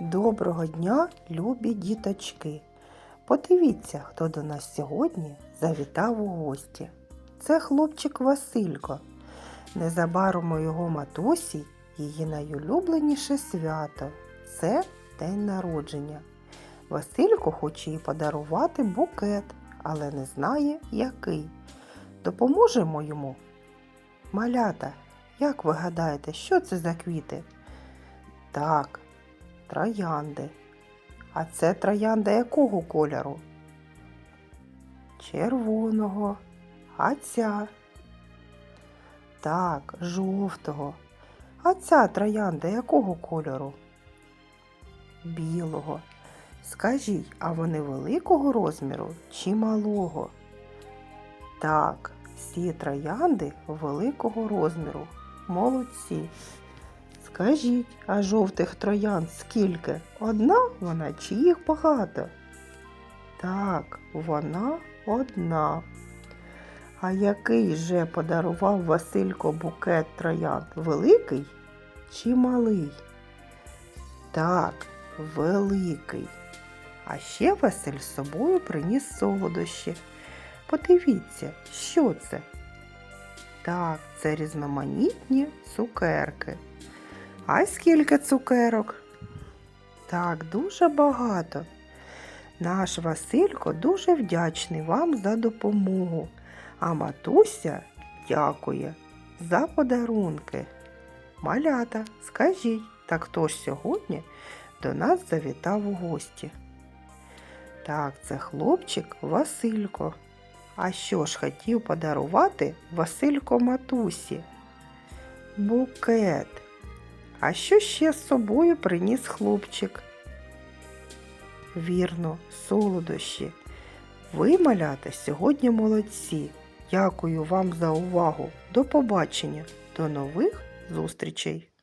Доброго дня, любі діточки! Подивіться, хто до нас сьогодні завітав у гості. Це хлопчик Василько. Незабаром у його матусі її найулюбленіше свято це день народження. Василько хоче їй подарувати букет, але не знає, який. Допоможемо йому. Малята, як ви гадаєте, що це за квіти? Так, троянди. А це троянда якого кольору? Червоного. А ця? Так, жовтого. А ця троянда якого кольору? Білого. Скажіть, а вони великого розміру чи малого? Так, всі троянди великого розміру. Молодці. Скажіть, а жовтих троянд скільки? Одна вона чи їх багато? Так, вона одна. А який же подарував Василько букет троянд? Великий чи малий? Так, великий. А ще Василь з собою приніс солодощі. Подивіться, що це? Так, це різноманітні цукерки. А скільки цукерок? Так, дуже багато. Наш Василько дуже вдячний вам за допомогу, а матуся дякує за подарунки. Малята, скажіть, так хто ж сьогодні до нас завітав у гості? Так, це хлопчик Василько. А що ж хотів подарувати Василько матусі? Букет. А що ще з собою приніс хлопчик? Вірно, солодощі. Ви, малята, сьогодні молодці. Дякую вам за увагу. До побачення. До нових зустрічей!